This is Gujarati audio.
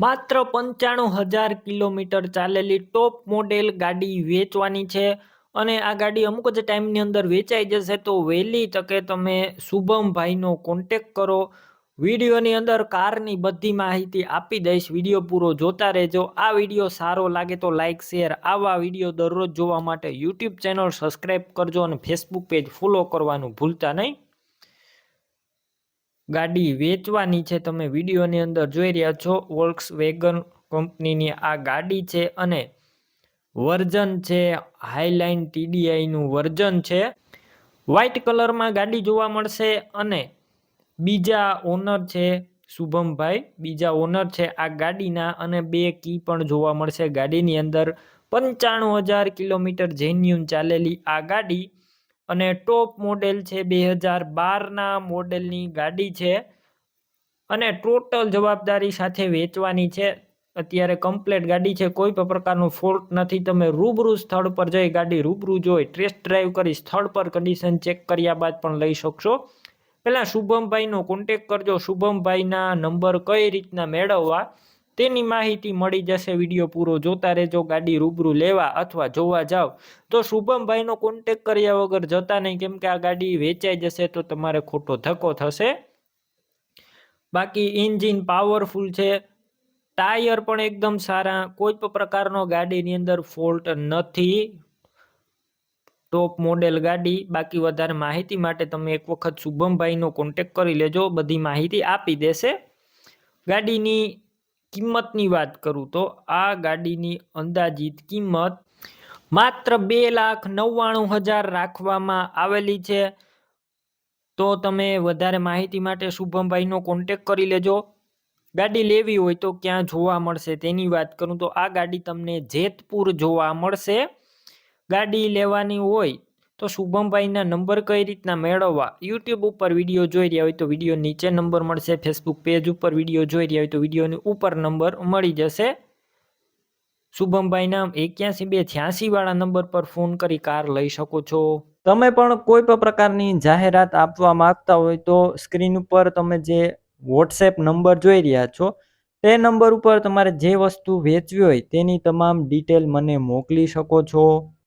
માત્ર પંચાણું હજાર કિલોમીટર ચાલેલી ટોપ મોડેલ ગાડી વેચવાની છે અને આ ગાડી અમુક જ ટાઈમની અંદર વેચાઈ જશે તો વહેલી તકે તમે શુભમભાઈનો કોન્ટેક કરો. વિડીયોની અંદર કારની બધી માહિતી આપી દઈશ. વીડિયો પૂરો જોતા રહેજો. આ વીડિયો સારો લાગે તો લાઇક શેર આવા વીડિયો દરરોજ જોવા માટે યુટ્યુબ ચેનલ સબસ્ક્રાઈબ કરજો અને ફેસબુક પેજ ફોલો કરવાનું ભૂલતા નહીં. ગાડી વેચવાની છે. તમે વિડીયોની અંદર જોઈ રહ્યા છો વોલ્ક્સ વેગન કંપનીની આ ગાડી છે અને વર્ઝન છે. હાઈલાઇન ટીડીઆઈનું વર્ઝન છે. વ્હાઇટ કલરમાં ગાડી જોવા મળશે અને બીજા ઓનર છે, શુભમભાઈ. બીજા ઓનર છે આ ગાડીના અને બે કી પણ જોવા મળશે ગાડીની અંદર. પંચાણું હજાર કિલોમીટર જેન્યુન ચાલેલી આ ગાડી અને ટોપ મોડેલ છે બે હજાર બારના મોડેલની ગાડી છે. અને ટોટલ જવાબદારી સાથે વેચવાની છે. અત્યારે કમ્પ્લેટ ગાડી છે, કોઈ પણ પ્રકારનું ફોલ્ટ નથી. તમે રૂબરૂ સ્થળ પર જઈ ગાડી રૂબરૂ જોઈ ટેસ્ટ ડ્રાઈવ કરી સ્થળ પર કન્ડિશન ચેક કર્યા બાદ પણ લઈ શકશો. પહેલાં શુભમભાઈનો કોન્ટેક કરજો. શુભમભાઈના નંબર કઈ રીતના મેળવવા? તેની માહિતી મળી જશે. વીડિયો પૂરો જોતા રહેજો. ગાડી રૂબરૂ લેવા અથવા જોવા જાઓ તો શુભમભાઈનો કોન્ટેક કર્યા વગર જતા નહીં. કેમ કે આ ગાડી વેચાઈ જશે તો તમારે ખોટો ધક્કો થશે. બાકી ઇન્જિન પાવરફુલ છે. ટાયર પણ એકદમ સારા. કોઈ પણ પ્રકારનો ગાડીની અંદર ફોલ્ટ નથી. ટોપ મોડેલ ગાડી. બાકી વધારે માહિતી માટે તમે એક વખત શુભમભાઈનો કોન્ટેક કરી લેજો. બધી માહિતી આપી દેશે. ગાડીની કિંમતની વાત કરું તો આ ગાડીની અંદાજિત કિંમત માત્ર બે લાખ નવ્વાણું હજાર રાખવામાં આવેલી છે. તો તમે વધારે માહિતી માટે શુભમભાઈનો કોન્ટેક કરી લેજો. ગાડી લેવી હોય તો ક્યાં જોવા મળશે તેની વાત કરું તો આ ગાડી તમને જેતપુર જોવા મળશે. ગાડી લેવાની હોય તો શુભમભાઈના નંબર કઈ રીતના મેળવવા? યુટ્યુબ ઉપર વીડિયો જોઈ રહ્યા હોય તો વીડિયો નીચે નંબર મળશે ફેસબુક પેજ ઉપર વીડિયો જોઈ રહ્યા હોય તો વિડીયોની ઉપર નંબર મળી જશે. શુભમભાઈના એક્યાસી બે છ્યાસી વાળા નંબર પર ફોન કરી કાર લઈ શકો છો. તમે પણ કોઈ પણ પ્રકારની જાહેરાત આપવા માંગતા હોય તો સ્ક્રીન ઉપર તમે જે વોટ્સએપ નંબર જોઈ રહ્યા છો, તે નંબર ઉપર તમારે જે વસ્તુ વેચવી હોય તેની તમામ ડિટેલ મને મોકલી શકો છો.